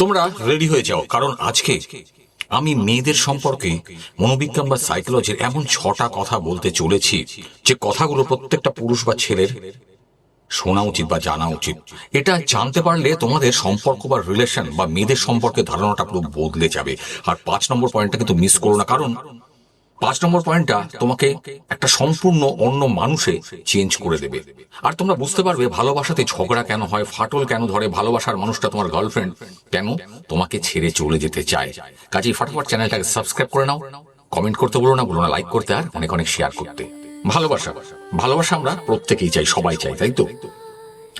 তোমরা রেডি হয়ে যাও, কারণ আজকে আমি মেয়েদের সম্পর্কে মনোবিজ্ঞান বা সাইকোলজির এমন ছটা কথা বলতে চলেছি যে কথাগুলো প্রত্যেকটা পুরুষ বা ছেলের শোনা উচিত বা জানা উচিত। এটা জানতে পারলে তোমাদের সম্পর্ক বা রিলেশন বা মেয়েদের সম্পর্কে ধারণাটা পুরো বদলে যাবে। আর পাঁচ নম্বর পয়েন্টটা কিন্তু মিস করো না, কারণ পাঁচ নম্বর পয়েন্টটা তোমাকে একটা সম্পূর্ণ অন্য মানুষে চেঞ্জ করে দেবে। আর তোমরা বুঝতে পারবে ভালোবাসাতে ঝগড়া কেন হয় ফাটল কেন ধরে ভালোবাসার মানুষটা তোমার গার্লফ্রেন্ড কেন? তোমাকে ছেড়ে চলে যেতে চায়। কাজেই ফটাফট চ্যানেলটাকে সাবস্ক্রাইব করে নাও। কমেন্ট করতে বলো না বলো না লাইক করতে আর অনেক অনেক শেয়ার করতে। ভালোবাসা। ভালোবাসা। আমরা প্রত্যেকেই চাই সবাই চাই তাই তো?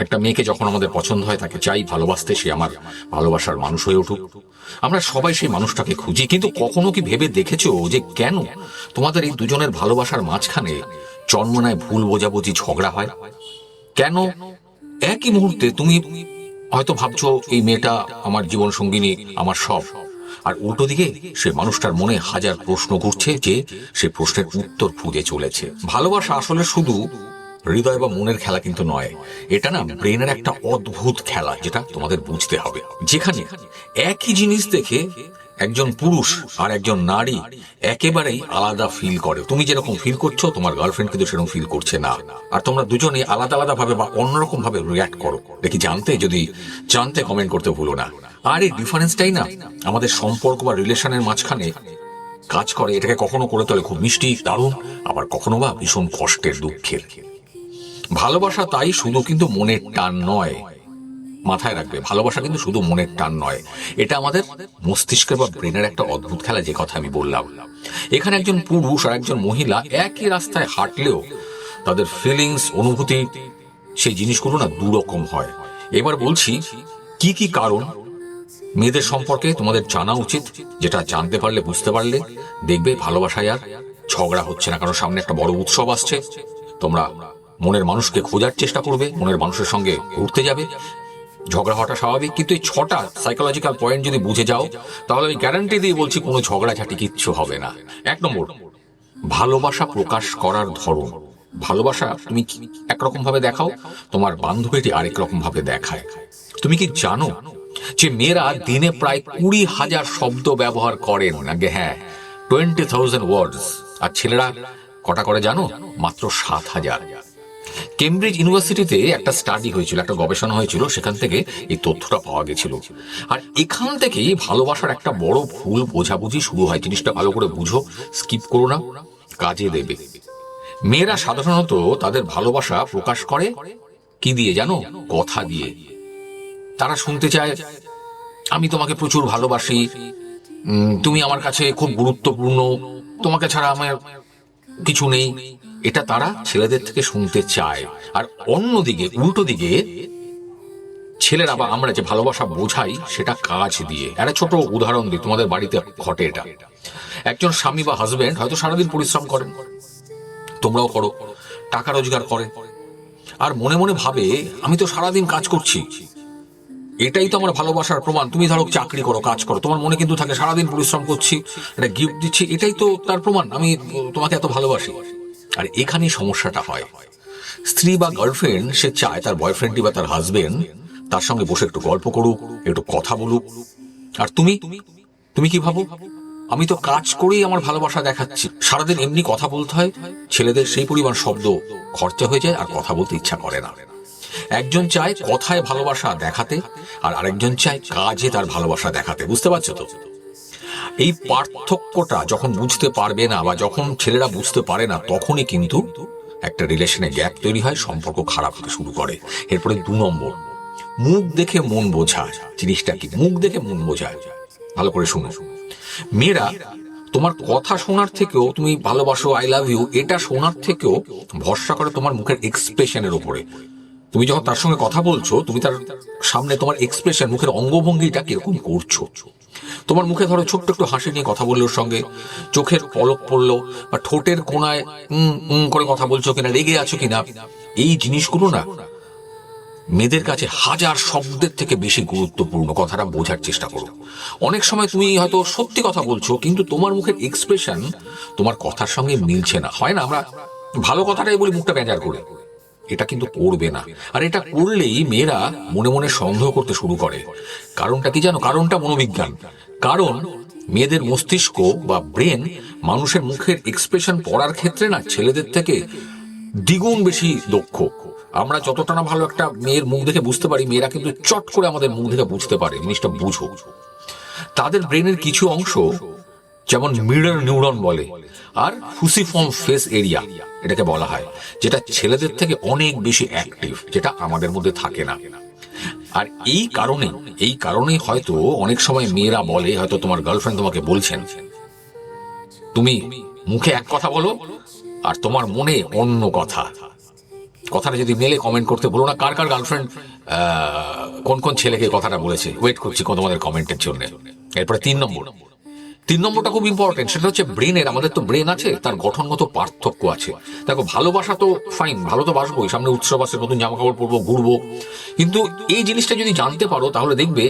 একটা মেয়েকে যখন আমাদের পছন্দ হয় তাকে চাই ভালোবাসতে সে আমার ভালোবাসার মানুষ হয়ে উঠুক। আমরা সবাই সেই মানুষটাকে খুঁজি। কিন্তু কখনো কি ভেবে দেখেছ যে কেন তোমাদের এই দুজনের ভালোবাসার মাঝখানে জন্ম নেয় ভুল বোঝাবুঝি ঝগড়া হয়? কেন একই মুহূর্তে তুমি হয়তো ভাবছ, এই মেয়েটা আমার জীবন সঙ্গিনী, আমার সব। আর উল্টো দিকে সে মানুষটার মনে হাজার প্রশ্ন ঘুরছে যে সে প্রশ্নের উত্তর খুঁজে চলেছে। ভালোবাসা আসলে শুধু হৃদয় বা মনের খেলা কিন্তু নয়। এটা না ব্রেনের একটা অদ্ভুত খেলা যেটা তোমাদের বুঝতে হবে। যেখানে একই জিনিস দেখে একজন পুরুষ আর একজন নারী একেবারেই আলাদা ফিল করে। তুমি যেরকম ফিল করছ, তোমার গার্লফ্রেন্ড কিন্তু সেরকম ফিল করছে না। আর তোমরা দুজনে আলাদা আলাদা ভাবে বা অন্যরকম ভাবে রিয়াক্ট করো। দেখি জানতে, যদি জানতে কমেন্ট করতে ভুলো না। আর এই ডিফারেন্সটাই না আমাদের সম্পর্ক বা রিলেশনের মাঝখানে কাজ করে। এটাকে কখনো করে তোলে খুব মিষ্টি, দারুণ, আবার কখনো বা ভীষণ কষ্টের, দুঃখের। ভালোবাসা তাই শুধু কিন্তু মনের টান নয়। মাথায় রাখবে, ভালোবাসা কিন্তু শুধু মনের টান নয়। এটা আমাদের মস্তিষ্কের বা ব্রেনের একটা অদ্ভুত খেলা, যে কথা আমি বললাম। এখানে একজন পুরুষ আর একজন মহিলা একই রাস্তায় হাঁটলেও তাদের ফিলিংস অনুভূতি, সেই জিনিসগুলো না দুরকম হয়। এবার বলছি, কি কি কারণ মেয়েদের সম্পর্কে তোমাদের জানা উচিত, যেটা জানতে পারলে, বুঝতে পারলে? দেখবে, ভালোবাসায় আর ঝগড়া হচ্ছে না, কারণ সামনে একটা বড় উৎসব আসছে। তোমরা মনের মানুষকে খোঁজার চেষ্টা করবে, মনের মানুষের সঙ্গে ঘুরতে যাবে। ঝগড়া হওয়াটা স্বাভাবিক, কিন্তু এই ছটা সাইকোলজিক্যাল পয়েন্ট যদি বুঝে যাও, তাহলে আমি গ্যারান্টি দিয়ে বলছি কোনো ঝগড়াঝাটি কিচ্ছু হবে না। এক নম্বর, ভালোবাসা প্রকাশ করার ধরন। ভালোবাসা তুমি একরকম ভাবে দেখাও? তোমার বান্ধবীটি আরেক রকম ভাবে দেখায়। তুমি কি জানো যে মেয়েরা দিনে প্রায় কুড়ি হাজার শব্দ ব্যবহার করেন? আগে হ্যাঁ টোয়েন্টি থাউজেন্ড ওয়ার্ডস আর ছেলেরা, কটা করে জানো? মাত্র সাত হাজার। কেমব্রিজ ইউনিভার্সিটিতে একটা স্টাডি হয়েছিল, একটা গবেষণা হয়েছিল, সেখান থেকে এই তথ্যটা পাওয়া গেছিল। আর এখান থেকেই ভালোবাসার একটা বড় ভুল বোঝাবুঝি শুরু হয়। জিনিসটা ভালো করে বুঝো স্কিপ করো না, কাজে দেবে। মেয়েরা সাধারণত তাদের ভালোবাসা প্রকাশ করে কি দিয়ে জানো? কথা দিয়ে। তারা শুনতে চায়, আমি তোমাকে প্রচুর ভালোবাসি তুমি আমার কাছে খুব গুরুত্বপূর্ণ, তোমাকে ছাড়া আমার কিছু নেই। এটা তারা ছেলেদের থেকে শুনতে চায়। আর অন্যদিকে উল্টো দিকে, ছেলেরা বা আমরা যে ভালোবাসা বোঝাই, সেটা কাজ দিয়ে। একটা ছোট উদাহরণ দিই, তোমাদের বাড়িতে ঘটে এটা। একজন স্বামী বা হাজবেন্ড হয়তো সারাদিন পরিশ্রম করেন তোমরাও করো, টাকা রোজগার করে। আর মনে মনে ভাবে, আমি তো সারাদিন কাজ করছি। এটাই তো আমার ভালোবাসার প্রমাণ। তুমি ধরো চাকরি করো, কাজ করো, তোমার মনে কিন্তু থাকে সারাদিন পরিশ্রম করছি, একটা গিফট দিচ্ছি, এটাই তো তার প্রমাণ। আমি তোমাকে এত ভালোবাসি। আর এখানেই সমস্যাটা হয়। স্ত্রী বা গার্লফ্রেন্ড সে চায় তার বয়ফ্রেন্ডটি বা তার হাজবেন্ড তার সঙ্গে বসে একটু গল্প করুক, একটু কথা বলুক। আর তুমি? তুমি কি ভাবো? আমি তো কাজ করেই আমার ভালোবাসা দেখাচ্ছি। সারাদিন এমনি কথা বলতে হয়, ছেলেদের সেই পরিমাণ শব্দ খরচা হয়ে যায় আর কথা বলতে ইচ্ছা করে না। একজন চায় কথায় ভালোবাসা দেখাতে আর আরেকজন চায় কাজে তার ভালোবাসা দেখাতে, বুঝতে পারছ তো? এই পার্থক্যটা যখন বুঝতে পারবে না বা যখন ছেলেরা বুঝতে পারে না, তখনই কিন্তু একটা রিলেশনে গ্যাপ তৈরি হয়, সম্পর্ক খারাপ হতে শুরু করে। এরপরে দু নম্বর, মুখ দেখে মন বোঝায় জিনিসটা কি? মুখ দেখে মন বোঝায় ভালো করে শুনো। মেয়েরা, তোমার কথা শোনার থেকেও তুমি ভালোবাসো আই লাভ ইউ এটা শোনার থেকেও ভরসা করে তোমার মুখের এক্সপ্রেশনের উপরে। তুমি যখন তার সঙ্গে কথা বলছো, তুমি তার সামনে তোমার এক্সপ্রেশন মুখের অঙ্গভঙ্গিটা কীরকম করছ? তোমার মুখে ধরো ছোট্ট একটু হাসি নিয়ে কথা বলল সঙ্গে, চোখের পলক পড়ল, বা ঠোঁটের কোনায় উম করে কথা বলছো কিনা, রেগে আছো কিনা, এই জিনিসগুলো না মেয়েদের কাছে হাজার শব্দের থেকে বেশি গুরুত্বপূর্ণ কথাটা বোঝার চেষ্টা করো। অনেক সময় তুমি হয়তো সত্যি কথা বলছো, কিন্তু তোমার মুখের এক্সপ্রেশন তোমার কথার সঙ্গে মিলছে না। হয় না, আমরা ভালো কথাটাই বলি মুখটা বেজার করে। এটা কিন্তু করবে না। আর এটা করলেই মেয়েরা মনে মনে সন্দেহ করতে শুরু করে। কারণটা কি জানো? কারণটা মনোবিজ্ঞান। কারণ মেয়েদের মস্তিষ্ক বা ব্রেন মানুষের মুখের এক্সপ্রেশন পড়ার ক্ষেত্রে না ছেলেদের থেকে দ্বিগুণ বেশি দক্ষ। আমরা যতটা না ভালো একটা মেয়ের মুখ দেখে বুঝতে পারি, মেয়েরা কিন্তু চট করে আমাদের মুখ দেখে বুঝতে পারে, জিনিসটা বুঝো। তাদের ব্রেনের কিছু অংশ যেমন মিরর নিউরন বলে আর ফুসিফর্ম ফেস এরিয়া এটাকে বলা হয়, যেটা ছেলেদের থেকে অনেক বেশি অ্যাক্টিভ যেটা আমাদের মধ্যে থাকে না। আর এই কারণে এই কারণেই হয়তো অনেক সময় মেয়েরা বলে, হয়তো তোমার গার্লফ্রেন্ড তোমাকে বলছেন, তুমি মুখে এক কথা বলো, আর তোমার মনে অন্য কথা। কথাটা যদি মেলে কমেন্ট করতে বলো না, কার কার গার্লফ্রেন্ড কোন কোন ছেলেকে কথাটা বলেছে ওয়েট করছি তোমাদের কমেন্টের জন্য। এরপরে তিন নম্বর। তিন নম্বরটা খুব ইম্পর্টেন্ট সেটা হচ্ছে ব্রেনের, আমাদের তো ব্রেন আছে, তার গঠনগত পার্থক্য আছে। দেখো, ভালোবাসা তো ফাইন ভালো তো বাসবোই, সামনে উৎসব আছে নতুন জামা কাপড় পরবো, ঘুরবো। কিন্তু এই জিনিসটা যদি জানতে পারো, তাহলে দেখবে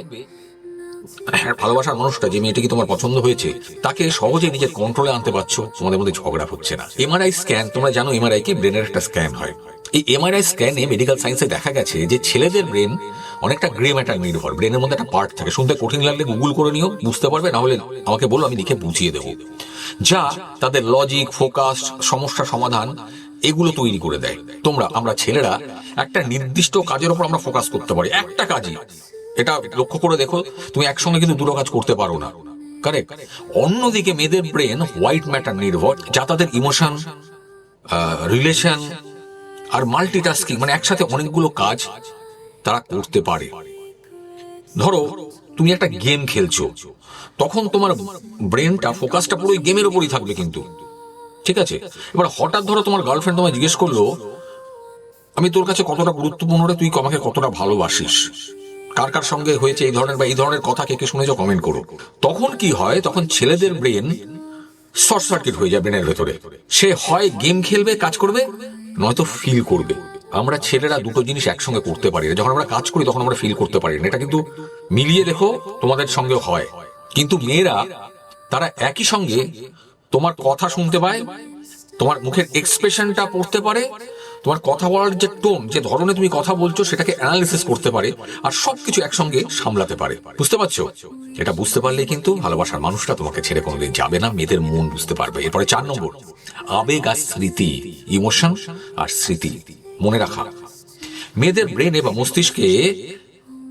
ভালোবাসার মানুষটা যে মেয়েটিকে তোমার পছন্দ হয়েছে, তাকে সহজে নিজের কন্ট্রোলে আনতে পারছ, তোমাদের মধ্যে ঝগড়া হচ্ছে না। এমআরআই স্ক্যান তোমরা জানো এমআরআই কি ব্রেনের একটা স্ক্যান হয়। এই এমআরআই স্ক্যানে মেডিকেল সায়েন্সে দেখা গেছে যে ছেলেদের ব্রেন অনেকটা গ্রে ম্যাটার নির্ভর। ব্রেনের মধ্যে একটা পার্ট থাকে। শুনতে কঠিন লাগলে গুগল করে নিও, বুঝতে পারবে না হলে আমাকে বলো, আমি লিখে বুঝিয়ে দেবো। যা তাদের লজিক ফোকাস সমস্যা সমাধান, এগুলো তৈরি করে দেয়। তোমরা, আমরা ছেলেরা একটা নির্দিষ্ট কাজের উপর আমরা ফোকাস করতে পারি। একটা কাজই। এটা লক্ষ্য করে দেখো, তুমি একসঙ্গে কিন্তু দুটো কাজ করতে পারো না। কারেক্ট অন্যদিকে মেয়েদের ব্রেন হোয়াইট ম্যাটার নির্ভর, যা তাদের ইমোশন রিলেশন আর মাল্টিটাস্কিং মানে একসাথে অনেকগুলো কাজ তারা করতে পারে। ধরো, তুমি একটা গেম খেলছো, তখন তোমার ব্রেনটা ফোকাসটা পুরো গেমের উপরই থাকবে কিন্তু। ঠিক আছে? এবার হঠাৎ ধরো তোমার গার্লফ্রেন্ড তোমায় জিজ্ঞেস করল, আমি তোর কাছে কতটা গুরুত্বপূর্ণ রে? তুই আমাকে কতটা ভালোবাসিস? কার কার সঙ্গে হয়েছে এই ধরনের বা এই ধরনের কথা কে কে শুনেছ কমেন্ট করো তখন কি হয়? তখন ছেলেদের ব্রেন শর্ট সার্কিট হয়ে যায় ব্রেনের ভেতরে। সে হয় গেম খেলবে, কাজ করবে, নয়তো ফিল করবে। আমরা ছেলেরা দুটো জিনিস একসঙ্গে করতে পারি না। যখন আমরা কাজ করি, তখন আমরা ফিল করতে পারি না। এটা কিন্তু মিলিয়ে দেখো তোমাদের সঙ্গে হয়। কিন্তু মেয়েরা, তারা একই সঙ্গে তোমার কথা শুনতে পায়, তোমার মুখের এক্সপ্রেশনটা পড়তে পারে তোমার কথা বলার যে টোন যে ধরনের তুমি কথা বলছো, সেটাকে অ্যানালিসিস করতে পারে আর সবকিছু একসঙ্গে সামলাতে পারে। বুঝতে পারছ? এটা বুঝতে পারলে কিন্তু ভালোবাসার মানুষটা তোমাকে ছেড়ে কোনোদিন যাবে না, মেয়েদের মন বুঝতে পারবে। এরপরে চার নম্বর, আবেগ আর স্মৃতি ইমোশন আর স্মৃতি, মনে রাখা। মেয়েদের ব্রেনে বা মস্তিষ্কে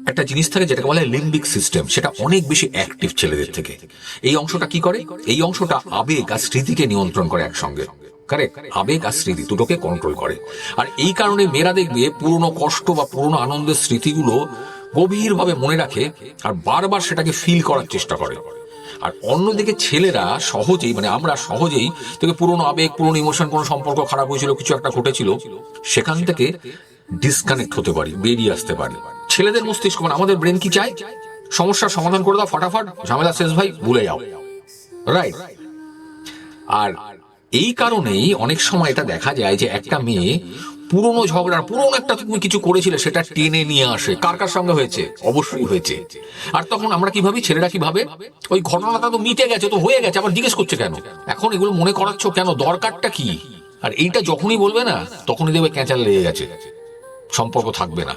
একটা জিনিস থাকে যেটাকে বলে লিম্বিক সিস্টেম সেটা অনেক বেশি অ্যাক্টিভ ছেলেদের থেকে। এই অংশটা কি করে? এই অংশটা আবেগ আর স্মৃতিকে নিয়ন্ত্রণ করে একসঙ্গে। আবেগ আর স্মৃতি দুটোকে কন্ট্রোল করে। আর এই কারণে মেয়েরা দেখবে পুরনো কষ্ট বা পুরনো আনন্দের স্মৃতিগুলো গভীরভাবে মনে রাখে আর বারবার সেটাকে ফিল করার চেষ্টা করে। আর অন্যদিকে ছেলেরা সহজেই মানে আমরা সহজেই থেকে পুরনো আবেগ, পুরনো ইমোশন কোনো সম্পর্ক খারাপ হয়েছিল, কিছু একটা ঘটেছিল, সেখান থেকে ডিসকানেক্ট হতে পারি, বেরিয়ে আসতে পারি। ছেলেদের মস্তিষ্ক মানে আমাদের ব্রেন কি চায়? সমস্যার সমাধান করে দাও, ফটাফট, ঝামেলা শেষ, ভাই, ভুলে যাও। রাইট আর এই কারণেই অনেক সময় এটা দেখা যায় যে একটা মেয়ে পুরনো ঝগড়ার, পুরনো একটা তুমি কিছু করেছিলে, সেটা টেনে নিয়ে আসে। কার কার সঙ্গে হয়েছে? অবশ্যই হয়েছে। আর তখন আমরা কি ভাবি ছেলেরা কি ভাবে ওই ঘটনাটা তো মিটে গেছে, তো হয়ে গেছে, আবার জিজ্ঞেস করছে কেন? এখন এগুলো মনে করাচ্ছ কেন? দরকারটা কি? আর এইটা যখনই বলবে না, তখনই দেখবে ক্যাঁচাল লেগে গেছে। সম্পর্ক থাকবে না।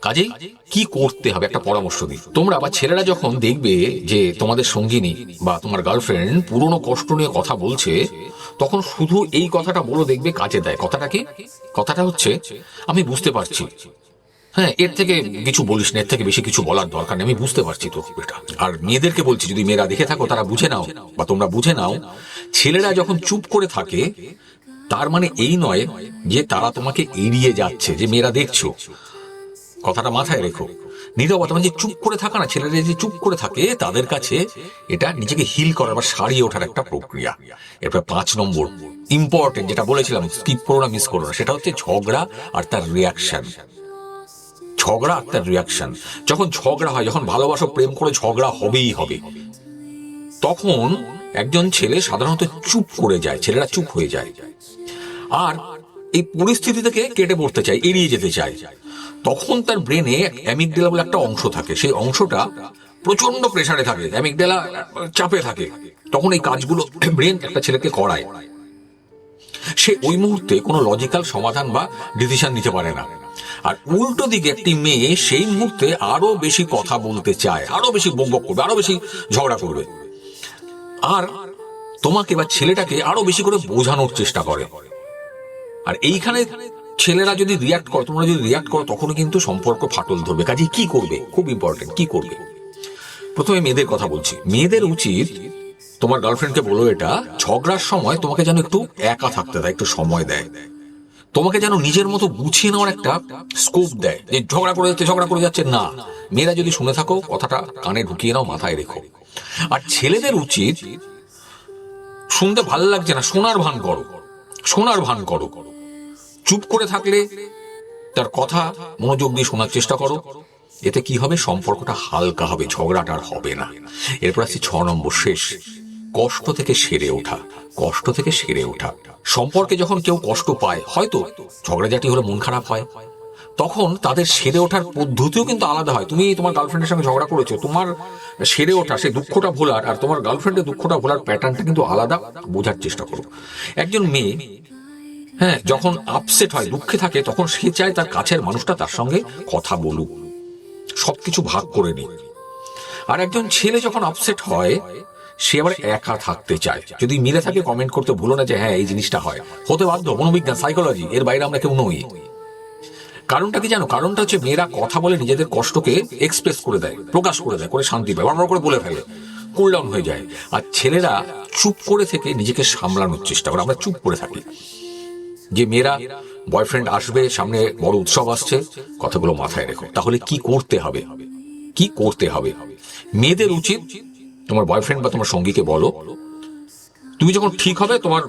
কাজেই কি করতে হবে? একটা পরামর্শ দিই। তোমরা বা ছেলেরা যখন দেখবে যে তোমাদের সঙ্গিনী বা তোমার গার্লফ্রেন্ড পুরনো কষ্ট নিয়ে কথা বলছে তখন শুধু এই কথাটা বলো দেখবে, কাজে দেয়। কথাটা কি? কথাটা হচ্ছে, আমি বুঝতে পারছি। হ্যাঁ এর থেকে কিছু বলিস না, এর থেকে বেশি কিছু বলার দরকার নেই, আমি বুঝতে পারছি তো এটা। আর মেয়েদেরকে বলছি, যদি মেয়েরা দেখে থাকো, তারা বুঝে নাও, বা তোমরা বুঝে নাও, ছেলেরা যখন চুপ করে থাকে, তার মানে এই নয় যে তারা তোমাকে এড়িয়ে যাচ্ছে, যে মেয়েরা দেখছ। কথাটা মাথায় রেখো। নীরবতা মানে চুপ করে থাকা না, ছেলেরা যে চুপ করে থাকে, তাদের কাছে এটা নিজেকে হিল করার বা সারিয়ে ওঠার একটা প্রক্রিয়া। এরপর পাঁচ নম্বর ইম্পর্টেন্ট যেটা বলেছিলাম স্কিপ করো না মিস করো না, সেটা হচ্ছে ঝগড়া আর তার রিয়াকশন ঝগড়া আর তার রিয়াকশন যখন ঝগড়া হয়, যখন ভালোবাসো, প্রেম করে ঝগড়া হবেই হবে। তখন একজন ছেলে সাধারণত চুপ করে যায়, ছেলেরা চুপ হয়ে যায়। আর এই পরিস্থিতি থেকে কেটে পড়তে চায়, এড়িয়ে যেতে চায়। তখন তার ব্রেনে অ্যামিকডেলা বলে একটা অংশ থাকে। সেই অংশটা প্রচণ্ড প্রেশারে থাকে অ্যামিকডেলা চাপে থাকে। তখন এই কাজগুলো ব্রেন একটা ছেলেকে করায়। সে ওই মুহূর্তে কোনো লজিক্যাল সমাধান বা ডিসিশন নিতে পারে না। আর উল্টো দিকে একটি মেয়ে সেই মুহূর্তে আরও বেশি কথা বলতে চায়, আরও বেশি বকবক করবে, আরও বেশি ঝগড়া করবে। আর তোমাকে বা ছেলেটাকে আরও বেশি করে বোঝানোর চেষ্টা করে। আর এইখানে ছেলেরা যদি রিয়াক্ট করো, তোমরা যদি রিয়াক্ট করো তখন কিন্তু সম্পর্ক ফাটল ধরবে। কাজে কি করবে? খুব ইম্পর্টেন্ট কি করবে? প্রথমে মেয়েদের কথা বলছি। মেয়েদের উচিত, তোমার গার্লফ্রেন্ডকে বলো এটা, ঝগড়ার সময় তোমাকে যেন একটু একা থাকতে দেয়, একটু সময় দেয়। তোমাকে যেন নিজের মতো গুছিয়ে নেওয়ার একটা স্কোপ দেয় যে ঝগড়া করে যাচ্ছে, ঝগড়া করে যাচ্ছে। না, মেয়েরা যদি শুনে থাকো, কথাটা কানে ঢুকিয়ে নাও, মাথায় রেখো। আর ছেলেদের উচিত, শুনতে ভালো লাগছে না, শোনার ভান করো। শোনার ভান করো। চুপ করে থাকলে তার কথা মনোযোগ দিয়ে শোনার চেষ্টা করো। এতে কি হবে? সম্পর্কটা হালকা হবে, ঝগড়াটা আর হবে না। এরপর আসছে ছ নম্বর শেষ। কষ্ট থেকে সেরে ওঠা, কষ্ট থেকে সেরে ওঠা। সম্পর্কে যখন কেউ কষ্ট পায়, হয়তো ঝগড়াঝাটি হলে মন খারাপ হয়। তখন তাদের সেরে ওঠার পদ্ধতিও কিন্তু আলাদা হয়। তুমি তোমার গার্লফ্রেন্ডের সঙ্গে ঝগড়া করেছ, তোমার সেরে ওঠা সেই দুঃখটা ভোলার, আর তোমার গার্লফ্রেন্ডের দুঃখটা ভোলার প্যাটার্নটা কিন্তু আলাদা। বোঝার চেষ্টা করো। একজন মেয়ে হ্যাঁ যখন আপসেট হয়, দুঃখে থাকে, তখন সে চায় তার কাছের মানুষটা তার সঙ্গে কথা বলুক। সবকিছু ভাগ করে নিক। আর একজন ছেলে যখন আপসেট হয়, সে আবার একা থাকতে চায়। যদি মিলে থাকে কমেন্ট করতে ভুলো না যে হ্যাঁ এই জিনিসটা হয়। হতে বাধ্য, মনোবিজ্ঞান সাইকোলজি এর বাইরে আমরা কেউ নই। কারণটা কি জানো? কারণটা হচ্ছে মেয়েরা কথা বলে নিজেদের কষ্টকে এক্সপ্রেস করে দেয়, প্রকাশ করে দেয়, করে শান্তি পায় বারবার করে বলে ফেলে কুল হয়ে যায়। আর ছেলেরা চুপ করে থেকে নিজেকে সামলানোর চেষ্টা করে, আমরা চুপ করে থাকি। যে মেয়েরা বয়ফ্রেন্ড আসবে, সামনে বড় উৎসব আসছে, কথাগুলো মাথায় রেখো। তাহলে কি করতে হবে? কি করতে হবে? মেয়েদের উচিত তোমার বয়ফ্রেন্ড বা তোমার সঙ্গীকে বলো, তুমি যখন ঠিক হবে, তোমার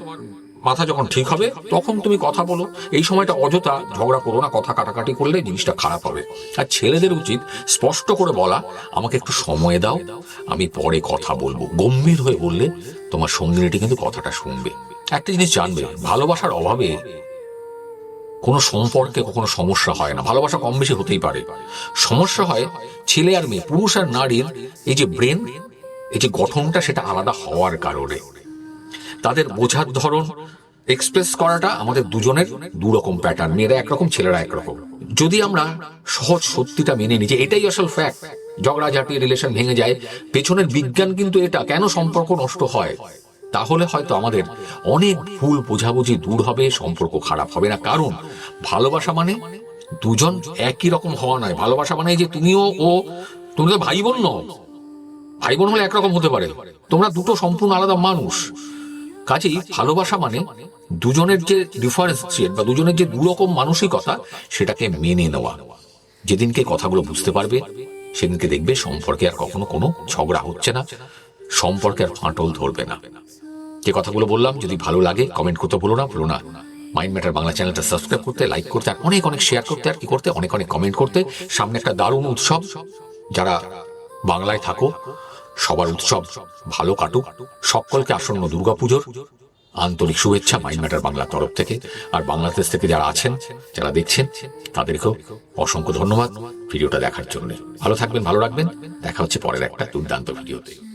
মাথা যখন ঠিক হবে, তখন তুমি কথা বলো। এই সময়টা অযথা ঝগড়া করো না, কথা কাটাকাটি করলে জিনিসটা খারাপ হবে। আর ছেলেদের উচিত স্পষ্ট করে বলা, আমাকে একটু সময় দাও, আমি পরে কথা বলব। গম্ভীর হয়ে বললে তোমার সঙ্গিনীটি কিন্তু কথাটা শুনবে। একটা জিনিস জানবে, ভালোবাসার অভাবে কোনো সম্পর্কে কখনো সমস্যা হয় না। ভালোবাসা কম বেশি হতেই পারে। সমস্যা হয় ছেলে আর মেয়ে, পুরুষ আর নারীর এই যে ব্রেন, এই যে গঠনটা সেটা আলাদা হওয়ার কারণে। তাদের বোঝার ধরন এক্সপ্রেস করাটা আমাদের দুজনের দু রকম প্যাটার্ন মেয়েরা একরকম, ছেলেরা একরকম। যদি আমরা সহজ সত্যিটা মেনে নিই যে এটাই আসল ফ্যাক্ট ঝগড়াঝাটি রিলেশন ভেঙে যায়, পেছনের বিজ্ঞান কিন্তু এটা, কেন সম্পর্ক নষ্ট হয়? তাহলে হয়তো আমাদের অনেক ভুল বোঝাবুঝি দূর হবে, সম্পর্ক খারাপ হবে না। কারণ ভালোবাসা মানে দুজন একই রকম হওয়া নয়। ভালোবাসা মানে যে তুমিও ও, তুমি তো ভাই বোন নও। ভাই বোন হলে একরকম হতে পারে। তোমরা দুটো সম্পূর্ণ আলাদা মানুষ। কাজেই ভালোবাসা মানে দুজনের যে ডিফারেন্সিয়েট বা দুজনের যে দুরকম মানসিকতা, সেটাকে মেনে নেওয়া। যেদিনকে কথাগুলো বুঝতে পারবে, সেদিনকে দেখবে সম্পর্কে আর কখনো কোনো ঝগড়া হচ্ছে না। সম্পর্কে আর ফাটল ধরবে না। যে কথাগুলো বললাম, যদি ভালো লাগে কমেন্ট করতে বলো না বলো না। মাইন্ড ম্যাটার বাংলা চ্যানেলটা সাবস্ক্রাইব করতে লাইক করতে, আর অনেক অনেক শেয়ার করতে, আর কি করতে, অনেক অনেক কমেন্ট করতে। সামনে একটা দারুণ উৎসব। যারা বাংলায় থাকো, সবার উৎসব ভালো কাটুক। সকলকে আসন্ন দুর্গাপুজোর আন্তরিক শুভেচ্ছা মাইন্ড ম্যাটার বাংলার তরফ থেকে। আর বাংলাদেশ থেকে যারা আছেন, যারা দেখছেন, তাদেরকেও অসংখ্য ধন্যবাদ ভিডিওটা দেখার জন্য। ভালো থাকবেন, ভালো রাখবেন। দেখা হচ্ছে পরের একটা দুর্দান্ত ভিডিওতে।